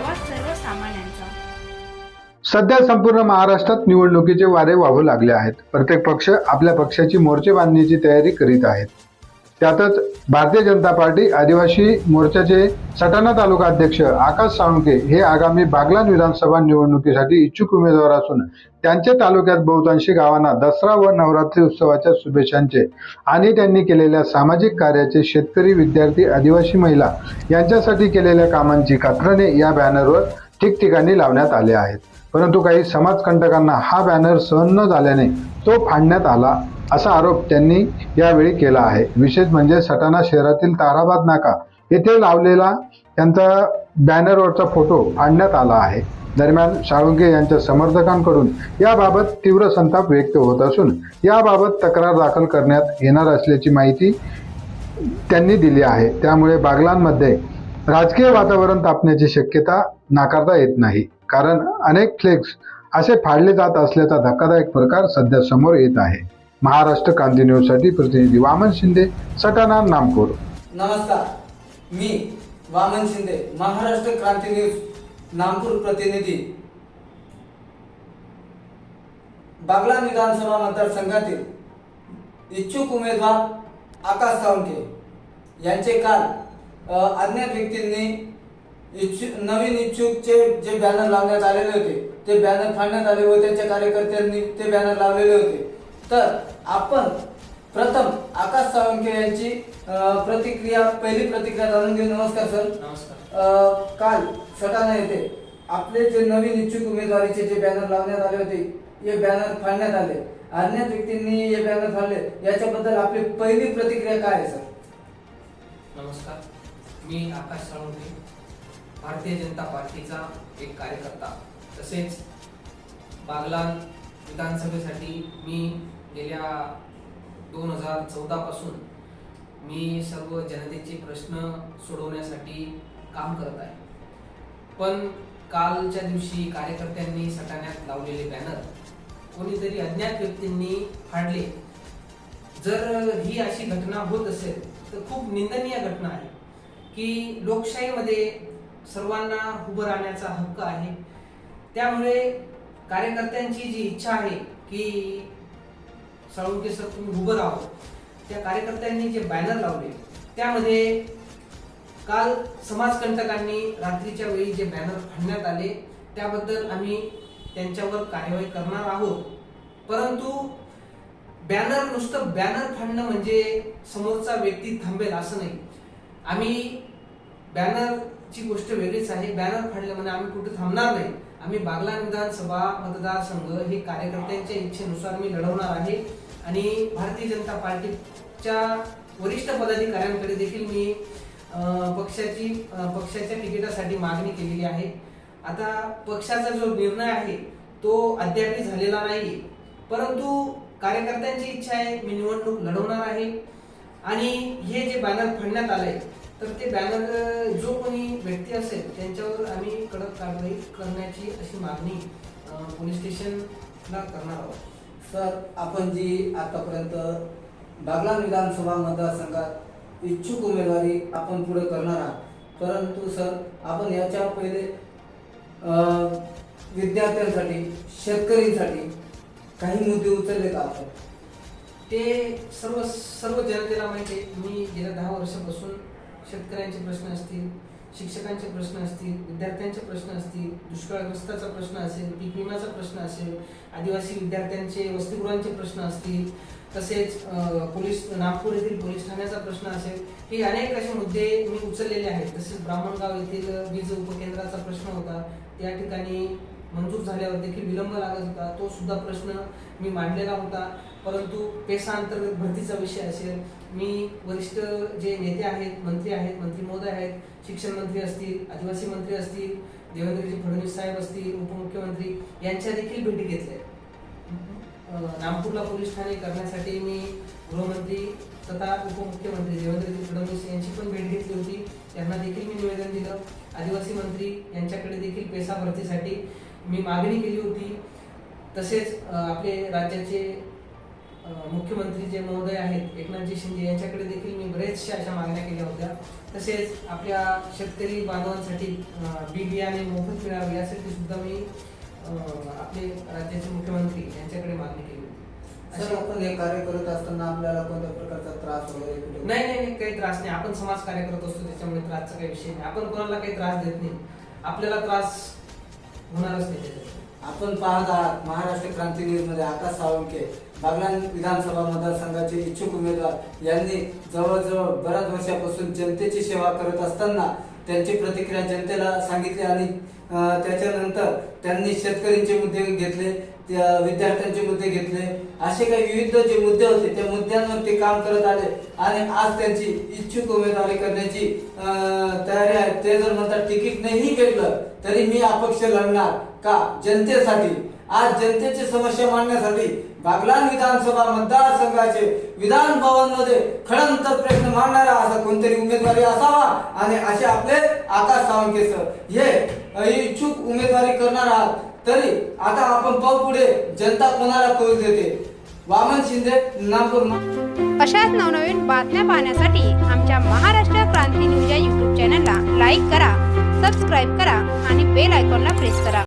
आवाज सर्वसामान्यांचा सध्या संपूर्ण महाराष्ट्रात निवडणुकीचे वारे वाहू लागले आहेत. प्रत्येक पक्ष आपल्या पक्षाची मोर्चे बांधण्याची तयारी करीत आहेत. त्यातच भारतीय जनता पार्टी आदिवासी मोर्चाचे सटाणा तालुका अध्यक्ष आकाश साळुंके हे आगामी बागलान विधानसभा निवडणुकीसाठी इच्छुक उमेदवार असून त्यांच्या तालुक्यात बहुतांशी गावांना दसरा व नवरात्री उत्सवाच्या शुभेच्छांचे आणि त्यांनी केलेल्या सामाजिक कार्याचे शेतकरी विद्यार्थी आदिवासी महिला यांच्यासाठी केलेल्या कामांची कात्रणे या बॅनरवर ठिकठिकाणी लावण्यात आले आहेत. परंतु काही समाजकंटकांना हा बॅनर सहन न झाल्याने तो फाडण्यात आला असा आरोप त्यांनी यावेळी केला आहे. विशेष म्हणजे सटाणा शहरातील ताराबाद नाका येथे लावलेला त्यांचा बॅनरवरचा फोटो आणण्यात आला आहे. दरम्यान साळुंके यांच्या समर्थकांकडून याबाबत तीव्र संताप व्यक्त होत असून याबाबत तक्रार दाखल करण्यात येणार असल्याची माहिती त्यांनी दिली आहे. त्यामुळे बागलांमध्ये राजकीय वातावरण तापण्याची शक्यता नाकारता येत नाही. कारण अनेक फ्लेक्स असे फाडले जात असल्याचा धक्कादायक प्रकार सध्या समोर येत आहे. महाराष्ट्र क्रांती न्यूजसाठी प्रतिनिधी वामन शिंदे सटाणा नामपूर नमस्कार. मी वामन शिंदे महाराष्ट्र क्रांती न्यूज नामपूर प्रतिनिधी. बागला विधानसभा मतदारसंघातील इच्छुक उमेदवार आकाश सावंके यांचे काल अज्ञात व्यक्तींनी इच्छु नवीन इच्छुकचे जे बॅनर लावण्यात आलेले होते ते बॅनर फाडण्यात आले व त्यांच्या कार्यकर्त्यांनी ते बॅनर लावलेले होते. तर आपण प्रथम आकाश सावंके यांची प्रतिक्रिया पहिली प्रतिक्रिया जाणून घेऊ. नमस्कार सर. नमस्कार. काल सटाणा येथे आपले जे नवीन इच्छुक उमेदवारीचे जे बॅनर लावण्यात आले होते हे बॅनर फाडण्यात आले. अज्ञात व्यक्तींनी हे बॅनर फाडले. याच्याबद्दल आपली पहिली प्रतिक्रिया काय आहे सर? नमस्कार. मी आकाश साळुंके भारतीय जनता पार्टीचा एक कार्यकर्ता. तसेच बागलान विधानसभेसाठी मी गेल्या दोन हजार चौदापासून मी सर्व जनतेचे प्रश्न सोडवण्यासाठी काम करत आहे. पण कालच्या दिवशी कार्यकर्त्यांनी सटाण्यात लावलेले बॅनर कोणीतरी अज्ञात व्यक्तींनी फाडले. जर ही अशी घटना होत असेल तर खूप निंदनीय घटना आहे की लोकशाहीमध्ये सर्वांना उभं राहण्याचा हक्क आहे. त्यामुळे कार्यकर्त्यांची जी इच्छा आहे की साळुंके सर तुम्ही उभं राहावं त्या कार्यकर्त्यांनी जे बॅनर लावले त्यामध्ये काल समाजकंटकांनी रात्रीच्या वेळी जे बॅनर फाडण्यात आले त्याबद्दल आम्ही त्यांच्यावर कार्यवाही करणार आहोत. परंतु बॅनर नुसतं बॅनर फाडणं म्हणजे समोरचा व्यक्ती थांबेल असं नाही. आम्ही बॅनर ची गोष्ट वेगळीच आहे. बॅनर फाडले म्हणजे आम्ही कुठे थांबणार नाही. आम्ही बागला विधानसभा मतदारसंघ हे कार्यकर्त्यांच्या इच्छेनुसार मी लढवणार आहे. आणि भारतीय जनता पार्टीच्या वरिष्ठ पदाधिकाऱ्यांकडे देखील मी पक्षाची पक्षाच्या तिकिटासाठी मागणी केलेली आहे. आता पक्षाचा जो निर्णय आहे तो अद्यापही झालेला नाही परंतु कार्यकर्त्यांची इच्छा आहे मी निवडणूक लढवणार आहे. आणि हे जे बॅनर फाडण्यात आले तर ते बॅनर जो कोणी व्यक्ती असेल त्यांच्यावर आम्ही कडक कारवाई करण्याची अशी मागणी पोलीस स्टेशनला करणार आहोत. सर आपण जी आतापर्यंत बागलान विधानसभा मतदारसंघात इच्छुक उमेदवारी आपण पुढे करणार आहात. परंतु सर आपण याच्या पहिले विद्यार्थ्यांसाठी शेतकऱ्यांसाठी काही मुद्दे उचलले का आपण? ते सर्व सर्व जनतेला माहिती आहे. मी गेल्या दहा वर्षापासून शेतकऱ्यांचे प्रश्न असतील शिक्षकांचे प्रश्न असतील विद्यार्थ्यांचे प्रश्न असतील दुष्काळग्रस्ताचा प्रश्न असेल पीक विम्याचा प्रश्न असेल आदिवासी विद्यार्थ्यांचे वसतिगृहांचे प्रश्न असतील तसेच पोलीस नागपूर येथील पोलीस ठाण्याचा प्रश्न असेल हे अनेक असे मुद्दे मी उचललेले आहेत. तसेच ब्राह्मणगाव येथील वीज उपकेंद्राचा प्रश्न होता. त्या ठिकाणी मंजूर झाल्यावर देखील विलंब लागत होता. तो सुद्धा प्रश्न मी मांडलेला होता. परंतु पेसा अंतर्गत भरतीचा विषय असेल मी वरिष्ठ जे नेते आहेत मंत्री आहेत मंत्री महोदय आहेत शिक्षण मंत्री असतील आदिवासी मंत्री असतील देवेंद्रजी फडणवीस साहेब असतील उपमुख्यमंत्री यांच्या देखील भेटी घेतल्या. नामपूरला पोलीस ठाणे करण्यासाठी मी गृहमंत्री तथा उपमुख्यमंत्री देवेंद्रजी फडणवीस यांची पण भेट घेतली होती. त्यांना देखील मी निवेदन दिलं. आदिवासी मंत्री यांच्याकडे देखील पेसा भरतीसाठी मी मागणी केली होती. तसेच आपले राज्याचे मुख्यमंत्री जे महोदय आहेत एकनाथजी शिंदे यांच्याकडे देखील मी बरेचशा अशा मागण्या केल्या होत्या. तसेच आपल्या शेतकरी बांधवांसाठी बी बियाणे मोफत मिळावे यासाठी सुद्धा मी आपले राज्याचे मुख्यमंत्री यांच्याकडे मागणी केली होती. सर आपण हे कार्य करत असताना आपल्याला कोणत्या प्रकारचा त्रास वगैरे नाही नाही काही त्रास नाही. आपण समाज कार्य करत असतो त्याच्यामुळे त्रासचा काही विषय नाही. आपण कोणाला काही त्रास देत नाही. आपल्याला त्रास होणारच नाही आपण पाहत आहात महाराष्ट्र क्रांती न्यूजमध्ये आकाश सावंके बागलान विधानसभा मतदारसंघाचे इच्छुक उमेदवार यांनी जवळजवळ बऱ्याच वर्षापासून जनतेची सेवा करत असताना त्यांची प्रतिक्रिया जनतेला सांगितली आणि त्याच्यानंतर त्यांनी शेतकऱ्यांचे मुद्दे घेतले त्या विद्यार्थ्यांचे मुद्दे घेतले असे काही विविध जे मुद्दे होते त्या मुद्द्यांवर ते काम करत आले आणि आज त्यांची इच्छुक उमेदवारी करण्याची तयारी आहे. ते जर म्हणतात तिकीट नाही भेटलं तरी मी अपक्ष लढणार का जनतेसाठी? आज जनतेची समस्या मांडण्यासाठी बागलान विधानसभा मतदारसंघाचे विधान भवनमध्ये खडंत प्रश्न मांडणारा असा कोणतरी उमेदवारी असावा आणि असे आपले आकाश सावंके सर हे इच्छुक उमेदवारी करणार आहात. तरी आता आपण पाहू पुढे. जनता कोणाला कौल देते? वामन शिंदे नागपूर अशाच नवनवीन बातम्या पाहण्यासाठी आमच्या महाराष्ट्र क्रांती न्यूज या युट्यूब चॅनलला लाईक करा सबस्क्राईब करा आणि बेल आयकॉनला प्रेस करा.